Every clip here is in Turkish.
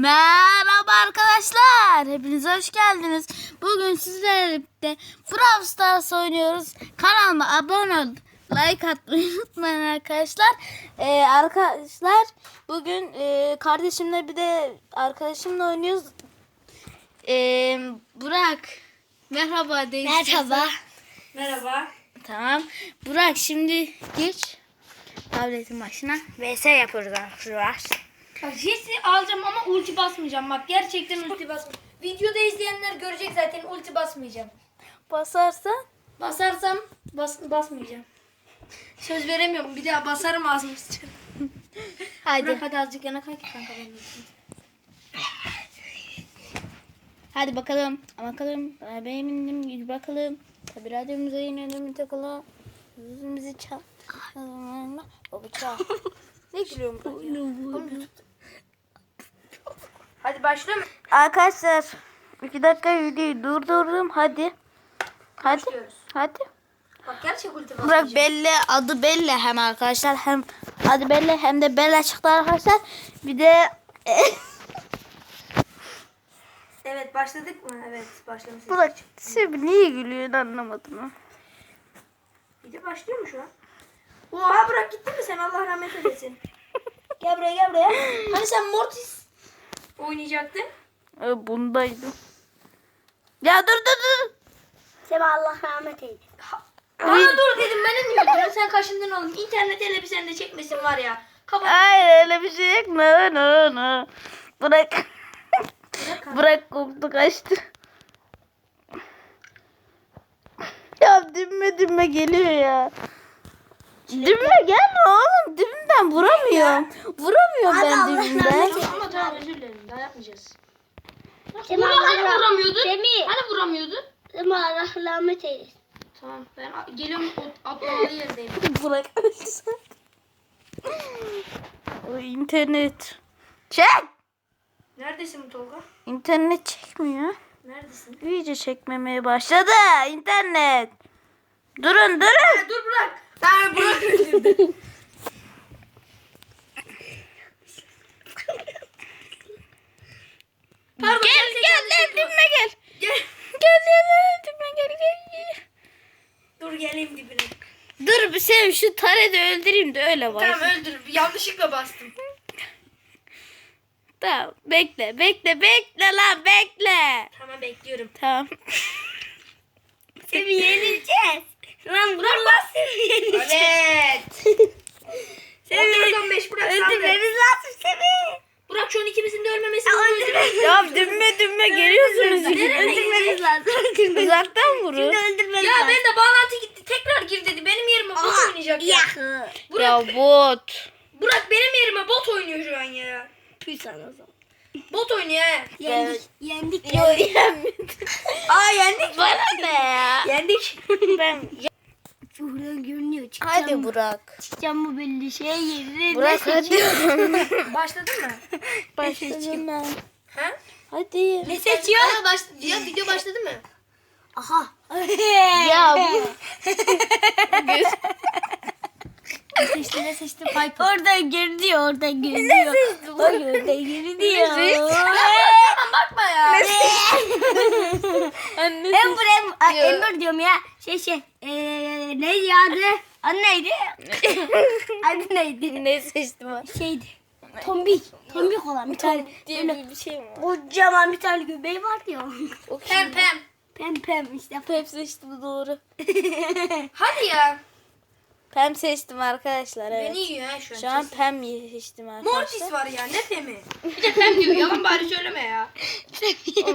Merhaba arkadaşlar. Hepiniz hoş geldiniz. Bugün sizlerle birlikte Brawl Stars oynuyoruz. Kanalıma abone ol. Like atmayı unutmayın arkadaşlar. Ee, arkadaşlar bugün e, kardeşimle bir de arkadaşımla oynuyoruz. Ee, Burak. Merhaba de. Merhaba. Merhaba. Tamam. Burak şimdi geç. Tabletin başına. VS yapıyoruz arkadaşlar. Bak Jesse alacağım ama ulti basmayacağım. Bak gerçekten ulti basmayacağım. Videoda izleyenler görecek zaten ulti basmayacağım. Basarsa Basarsam bas, basmayacağım. Söz veremiyorum. Bir daha basarım ağzımı sıçarım. hadi. Bırak hadi azıcık yana kay ki kanka benim için. Hadi bakalım. Bakalım. Benim indim gül bakalım. Tabi radyomuza inelim takalım. Yüzümüzü çal. Baba çal. Ne gülüyorum Hadi başlıyorum. Arkadaşlar iki dakika videoyu durdurdum. Hadi. Hadi. Başlıyoruz. Hadi. Bak gerçek ulti. Burak belli adı belli hem arkadaşlar hem adı belli hem de Bella çıktı arkadaşlar. Bir de Evet başladık mı? Evet başlamışız. Burak sen niye gülüyorsun anlamadım. ha. De başlıyor mu şu an? Oha bırak gittin mi sen Allah rahmet eylesin. gel buraya gel buraya. Hani sen Mortis oynayacaktın? Ee, bundaydım. Ya dur dur dur. Sema Allah rahmet eylesin. Bana dur dedim beni niye öldürüyorsun? Sen kaşındın oğlum. İnternet hele bir sen de çekmesin var ya. Kapat. Ay öyle bir şey yok. No no no. Bırak. Bırak. Bırak korktu kaçtı. Ya dümme dümme geliyor ya. Dümme gelme oğlum. Dümbden vuramıyorum. Vuramıyorum ben Allah eylesin. Ama tamam özür dilerim. Daha yapmayacağız. Sema Ulan hani Allah vuramıyordun? Semih. Hani vuramıyordun? Allah rahmet eylesin. Tamam ben a- geliyorum o atlamalı yerdeyim. Bırak. o internet. Çek. Neredesin Tolga? İnternet çekmiyor. Neredesin? İyice çekmemeye başladı internet. Durun durun. Ha, dur bırak. Ben bırak. Pardon, Gel gel şey gel dibime gel. Gel. Gel gel gel dibime gel. Dur geleyim dibine. Dur bir sen şu tarede öldüreyim de öyle var. Tamam öldür. Yanlışlıkla bastım. Tamam bekle bekle bekle lan bekle. Tamam bekliyorum. Tamam. Seni yenileceğiz. Lan Bırak bas. Evet. Sen 15 bırak sandı. Öldürmemiz lazım seni. Bırak şu an ikimizin de ölmemesini öldürmemiz ya dibime dibime geliyorsunuz. Öldürmemiz lazım. Uzaktan vurun. Öldürmemiz Ya lazım. ben de bağlantı gitti. Tekrar gir dedi. Benim yerime bot oynayacak ya. Ya. Burak, Ya bot. Burak benim yerime bot oynuyor şu an ya. Püy sana o zaman. Bot oynuyor he. Yendik. Yendik. Yo yenmedim. Aa yendik. Bana ne ya? Yendik. Ben Buradan görünüyor. Çıkacağım Hadi mı? Burak. Çıkacağım mı belli şey yerine. Burak hadi. Başladın mı? Başladım ben. Ha? Hadi. Ne seçiyor? Aa, baş... Ya video başladı mı? Aha. Ya bu. Seçti ne seçti? Piper. Oradan görünüyor, oradan görünüyor. Bak oradan görünüyor. Tamam bakma ya. Anne. Ben buraya Ay, Diyor. Ember diyorum ya. Şey şey. Eee neydi ya adı? Adı neydi? adı neydi? Ne seçtim ben? Şeydi. Tombik. Tombik olan bir tane. diye bir, bir şey mi var? Kocaman bir tane göbeği vardı ya. Pem pem. Pem pem işte. Pem seçtim doğru. Hadi ya. Pem seçtim arkadaşlar evet. Beni yiyor ha şu an. Şu an Pem seçtim arkadaşlar. Mortis var ya ne pemi? Bir de pem diyor yalan bari söyleme ya.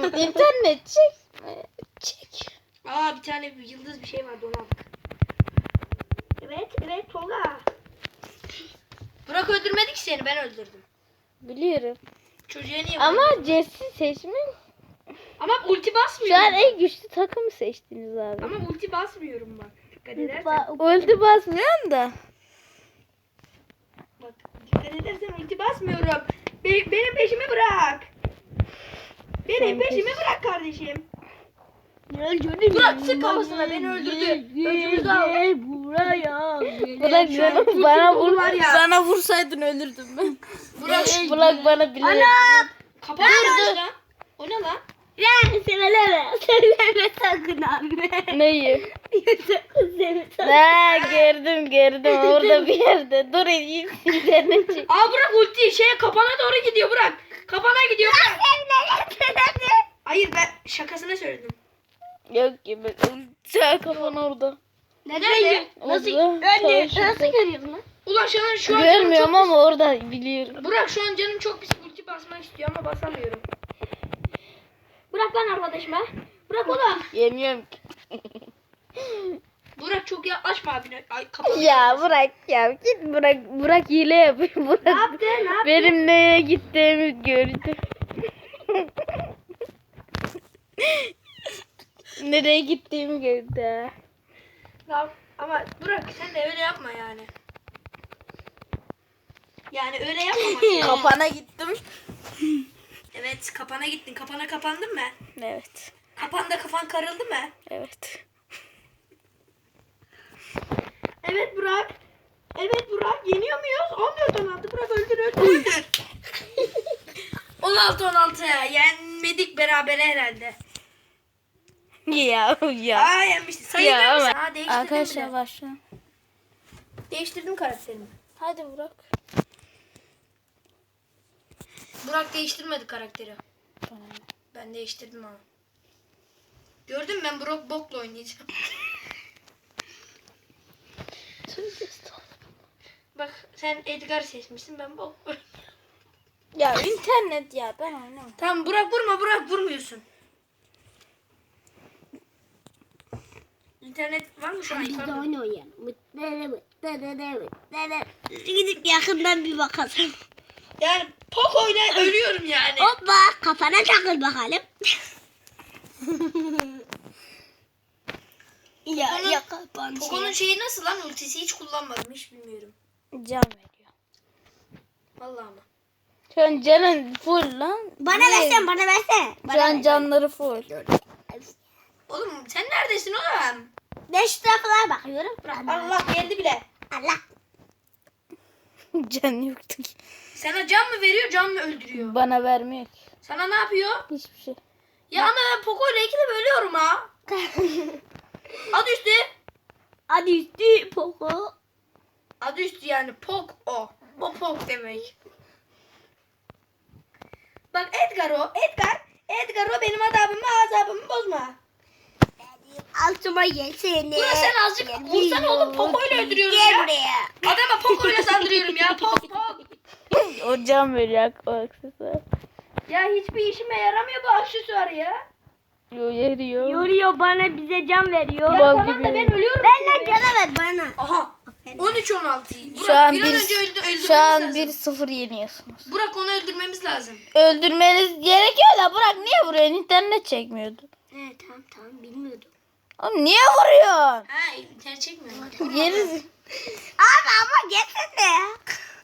İnternet çek. Çek. Aa bir tane bir yıldız bir şey vardı onu aldık. Evet evet Tolga. Burak öldürmedi ki seni ben öldürdüm. Biliyorum. Çocuğa niye Ama? Jesse seçmiş. Ama ulti Şu basmıyorum. an en güçlü takımı seçtiniz abi. Ama ulti basmıyorum bak. Dikkat edersen. Ulti basmıyorum da. Bak dikkat edersen ulti basmıyorum. Be- benim peşimi bırak. Benim Senin peşimi bırak kardeşim. Öldürdü Burak sık kafasına beni öldürdü. Öcümüzü al. Buraya. Burak an bana, vur. var ya. Sana vursaydın ölürdüm ben. Burak Burak bana bile. Ana! Kapandı Dur, lan. O ne lan? Lan söyleme. Söyleme sakın abi. Neyi? Ha gördüm gördüm orada bir yerde. Dur edeyim internet çek. Aa bırak ulti şeye kapana doğru gidiyor bırak. Kapana gidiyor bırak. Hayır ben şakasına söyledim. Yok gibi. Sen kafan orada. Neden? Nasıl? Orada. Önce Karşıda. nasıl görüyorsun lan? Ulan şu an şu an canım Görmüyorum çok ama orada biliyorum. Burak şu an canım çok pis ulti basmak istiyor ama basamıyorum. Bırak lan arkadaşıma. Bırak oğlum. Yemiyorum ki. Burak çok yaklaşma abine. Ay kapalı. Ya bırak ya git bırak bırak hile yapıyor Ne bırak. yaptı? Ne yaptı? Benim neye gittiğimi gördü. Nereye gittiğimi gördü. Ya, ama Burak sen de öyle yapma yani. Yani öyle yapma. Kapana gittim. evet kapana gittin. Kapana kapandın mı? Evet. Kapanda kafan karıldı mı? Evet. Evet Burak. Evet Burak. Yeniyor muyuz? 14 16 Burak öldür öldür öldür. 16 16 ya. Yenmedik beraber herhalde. Ya ya. Aa yenmiştik. Sayılır Ya mısın? ama Ha değiştirdim arkadaşlar bile. başla. Değiştirdim karakterimi. Hadi bırak. Burak değiştirmedi karakteri. Ben değiştirdim ama. Gördün mü ben Burak bokla oynayacağım. Bak sen Edgar seçmişsin ben bok. Ya internet ya ben oynamam. tamam Burak vurma Burak vurmuyorsun. İnternet var mı şu an? Biz de oyun oynayalım. Gidip yakından bir bakalım. Yani Poco ile ölüyorum yani. Hoppa kafana takıl bakalım. ya ya kapan Poco'nun şeyi nasıl lan ultisi hiç kullanmadım hiç bilmiyorum. Can veriyor. Vallahi ama. An canın full lan. Bana Ne? versen bana versene. Şu an canları full. Oğlum sen neredesin oğlum? Ben şu taraflara bakıyorum. Allah geldi bile. Allah. Can yoktu ki. Sana can mı veriyor can mı öldürüyor? Bana vermiyor ki. Sana ne yapıyor? Hiçbir şey. Ya ama ben Poco ile ikide bölüyorum ha. Adı üstü. Hadi üstü poco. Adı üstü yani Pok o. O Pok demek. Bak Edgar o. Edgar. Edgar o benim adabımı azabımı bozma. Altıma gelsene. Ulan sen azıcık vursana oğlum Poco ile öldürüyorum Gel ya. buraya. Adama Poco ile saldırıyorum ya. Pok Pok. O can veriyor o aksesuar. Ya hiçbir işime yaramıyor bu aksesuar ya. Yo yarıyor. Yoruyor bana bize can veriyor. Ya Bal tamam gibi. da ben ölüyorum. Benle cana ver bana. Aha. 13 16. Burak Şu an bir an bir, önce öldü, öldürmemiz şu an lazım. 1-0 yeniyorsunuz. Burak onu öldürmemiz lazım. Öldürmeniz gerekiyor da bırak niye vuruyorsun? İnternet çekmiyordu. Evet tamam tamam bilmiyordum. Oğlum niye vuruyorsun? Ha internet çekmiyor. mu? Geri Abi ama gelsene.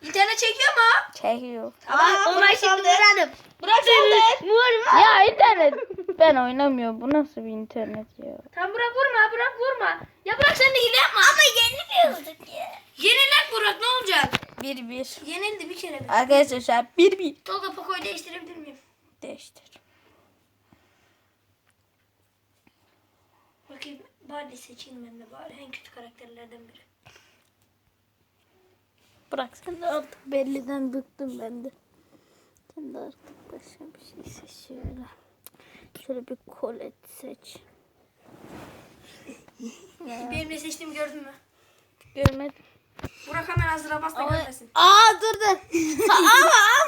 İnternet çekiyor mu? çekiyor. Aa, Ona Burak şimdi vuralım. Burak saldı. Vurma. Ya internet. Ben oynamıyorum. Bu nasıl bir internet ya? Tamam Burak vurma Burak vurma. Ya Burak sen de hile yapma. Ama yenilmiyorduk ya. Yenilek Burak ne olacak? 1-1. Yenildi bir kere. Arkadaşlar şu an 1-1. Tolga Poco'yu değiştirebilir miyim? Değiştir. Bari seçeyim ben de bari en kötü karakterlerden biri. Bırak sen de artık belliden bıktım ben de. Sen de artık başka bir şey seç şöyle. Bir kolet seç. Benim ne seçtiğimi gördün mü? Görmedim. Burak hemen hazıra bas da görmesin. Aa dur dur. Ama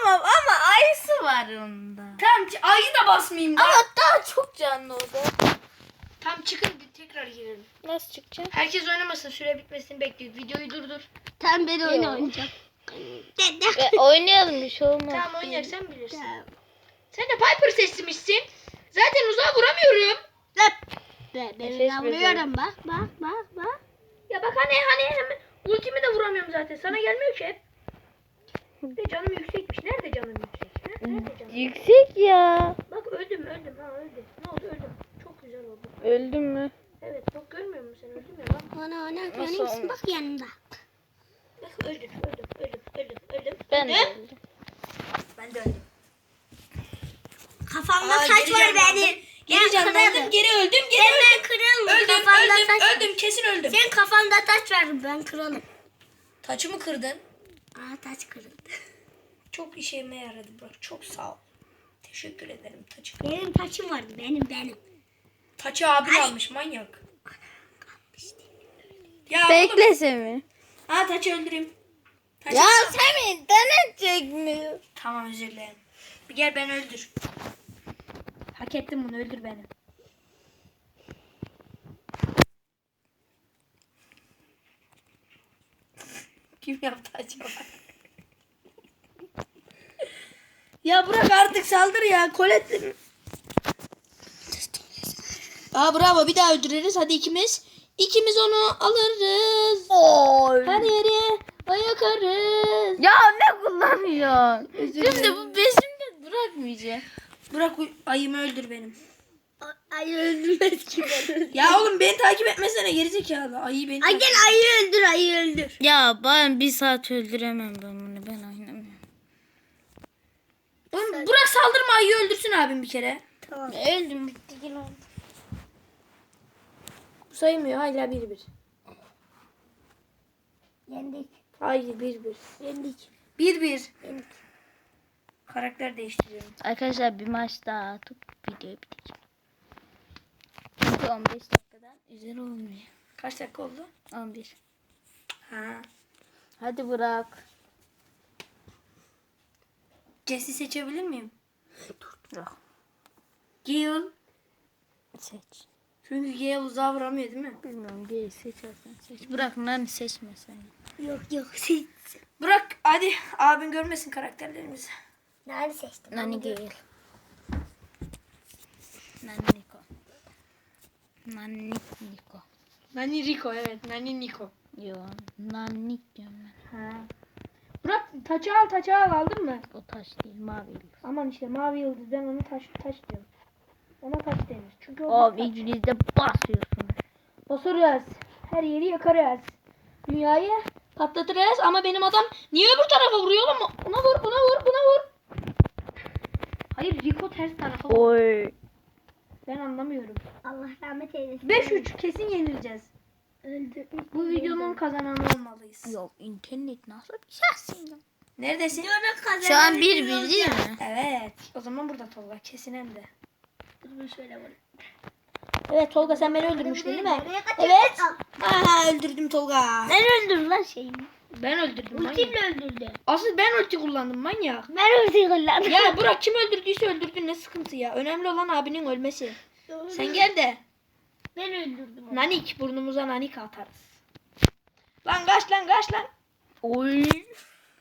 ama ama ayısı var onda. Tamam ayı da basmayayım da. Ama daha çok canlı o da. Tamam çıkın tekrar girelim. Nasıl çıkacak? Herkes oynamasın süre bitmesini bekliyor. Videoyu durdur. Tamam ben oyun oynayacağım. Ya, oynayalım bir şey olmaz. Tamam oynayacak sen bilirsin. Tamam. Sen de Piper seçmişsin. Zaten uzağa vuramıyorum. Ben, ben, ben vuruyorum bak bak bak bak. Ya bak hani hani hemen ultimi de vuramıyorum zaten. Sana gelmiyor ki hep. De canım yüksekmiş. Nerede canım yüksek? Nerede canım? Yüksek ya. Bak öldüm öldüm ha öldüm. Ne oldu öldüm. Çok güzel oldu. Öldün mü? Öldüm ona Nasıl görüyor musun? Bak yanında. Bak öldüm öldüm öldüm öldüm öldüm. Ben Öldüm. öldüm. Ben de öldüm. kafamda Aa, saç var benim. Geri canlandım. Geri öldüm. Geri Sen ben öldüm. kırarım. Öldüm Kafamda öldüm saç öldüm kesin öldüm. Senin kafanda taş var ben kırarım. Taçı mı kırdın? Aa taş kırıldı. Çok işime yaradı Burak. Çok sağ ol. Teşekkür ederim taçı. Benim taçım vardı benim benim. Taçı abi almış manyak. Ya. Bekle Semih. Ha taçı öldüreyim. Taçı- Ya Semih denetecek mi? Tamam özür dilerim. Bir gel beni öldür. Hak ettim bunu öldür beni. Kim yaptı acaba? ya bırak artık saldır ya. Kolet. Aa bravo bir daha öldürürüz hadi ikimiz. İkimiz onu alırız. Oy. Her yere yakarız. Ya ne kullanıyorsun? Şimdi bu peşimde bırakmayacak. Bırak uy- ayımı öldür benim. Ayı öldürmez ki beni. Ya oğlum beni takip etmesene gerizekalı. Ayı beni Ay takip- gel ayı öldür ayı öldür. Ya ben bir saat öldüremem ben bunu. Ben oynamıyorum. Oğlum bırak saldırma ayıyı öldürsün abim bir kere. Tamam. Öldüm bitti yine oldu. Bu saymıyor hala bir bir. Yendik. Hayır bir bir. Yendik. Bir bir. Yendik. Karakter değiştiriyorum. Arkadaşlar bir maç daha atıp videoyu bitireceğim. Çünkü 15 dakikadan üzeri olmuyor. Kaç dakika oldu? 11. Ha. Hadi bırak. Jesse seçebilir miyim? Bırak. Gale. Seç. Çünkü Gale uzağa vuramıyor değil mi? Bilmiyorum gel seçersen seç. Bırak lan seçme sen. Yok yok siz. Bırak hadi abin görmesin karakterlerimizi. Nerede seçtin? Nani gel. Nani Niko. Nani Niko. Nani Rico evet. Nani Nico. Yo Nani diyorum ben. Ha. Bırak taçı al taçı al aldın mı? O taş değil mavi yıldız. Aman işte mavi yıldız ben ona taş taş diyorum. Ona taş denir. Çünkü o O İngilizce basıyorsun. Basarız. Her yeri yakarız. Dünyayı patlatırız ama benim adam niye öbür tarafa vuruyor oğlum? Ona vur, buna vur, buna vur. Hayır Rico ters tarafa vur. Oy. Ben anlamıyorum. Allah rahmet eylesin. 5-3 kesin yenileceğiz. Öldü. Bu videonun kazananı olmalıyız. Yok internet nasıl bir ya? Neredesin? Şu an bir bir değil mi? Evet. O zaman burada Tolga. Kesin hem de. Dur şöyle vur. Evet Tolga sen beni öldürmüştün değil mi? Evet. Aha öldürdüm Tolga. Ben öldürdüm lan şeyi. Ben öldürdüm manyak. Ultimle öldürdü. Asıl ben ulti kullandım manyak. Ben öldürdüm lan. Ya Burak kim öldürdüyse öldürdü ne sıkıntı ya. Önemli olan abinin ölmesi. Sen gel de. Ben öldürdüm. onu. Nanik burnumuza nanik atarız. Lan kaç lan kaç lan. Oy.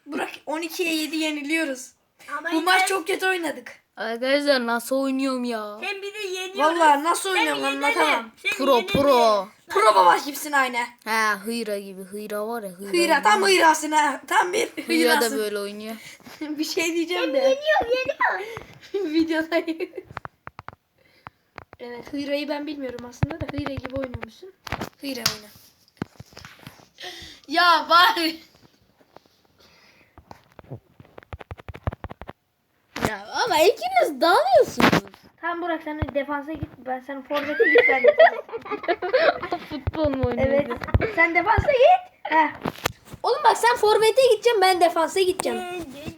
Burak 12'ye 7 yeniliyoruz. Ama Bu maç çok kötü oynadık. Arkadaşlar nasıl oynuyorum ya? Sen bir de yeniyorsun. Vallahi nasıl oynuyorum anlatamam. Sen Pro yenene. pro. Pro baba gibisin aynı. Ha hıyra gibi. Hıyra var ya hıyra. Hıyra gibi. tam hıyrasın ha. Tam bir Hıyra da hıyrasın. böyle oynuyor. bir şey diyeceğim de. Yeniyorum yeniyorum. Videodayım. Evet hıyrayı ben bilmiyorum aslında da hıyra gibi oynuyormuşsun. Hıyra oyna. Ya bari. Ama ikiniz dalıyorsunuz. Tamam Burak sen de defansa git. Ben sen forvete git sen. Futbol mu Evet. oynuyorsunuz? Sen defansa git. Heh. Oğlum bak sen forvete gideceğim ben defansa gideceğim.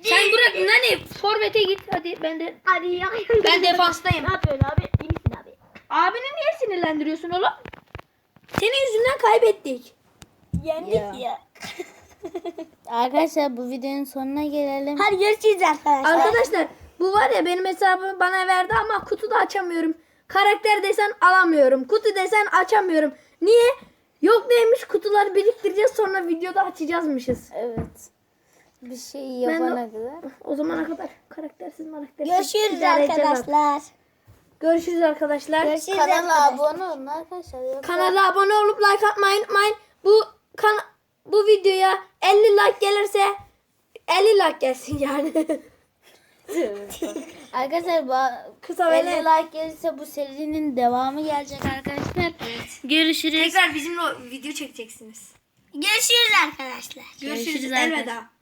Sen Burak nani forvete git hadi ben de Hadi ya. ben defanstayım. Ne yapıyorsun abi? İyi misin abi? Abini niye sinirlendiriyorsun oğlum? Senin yüzünden kaybettik. Yendik Ya. ya. Arkadaşlar bu videonun sonuna gelelim. Hadi görüşürüz arkadaşlar. Arkadaşlar bu var ya benim hesabımı bana verdi ama kutu da açamıyorum. Karakter desen alamıyorum. Kutu desen açamıyorum. Niye? Yok neymiş kutuları biriktireceğiz sonra videoda açacağızmışız. Evet. Bir şey Ben de- yapana kadar. O zamana kadar karaktersiz karaktersiz. Görüşürüz arkadaşlar. Görüşürüz arkadaşlar. Görüşürüz Kanala arkadaşlar. abone olun arkadaşlar. Yoksa- Kanala abone olup like atmayı unutmayın. Bu kan bu videoya 50 like gelirse 50 like gelsin yani. Arkadaşlar ba- Kısa ve 50 net. like gelirse bu serinin devamı gelecek arkadaşlar. Görüşürüz. Tekrar bizimle video çekeceksiniz. Görüşürüz arkadaşlar. Görüşürüz. Görüşürüz Elveda.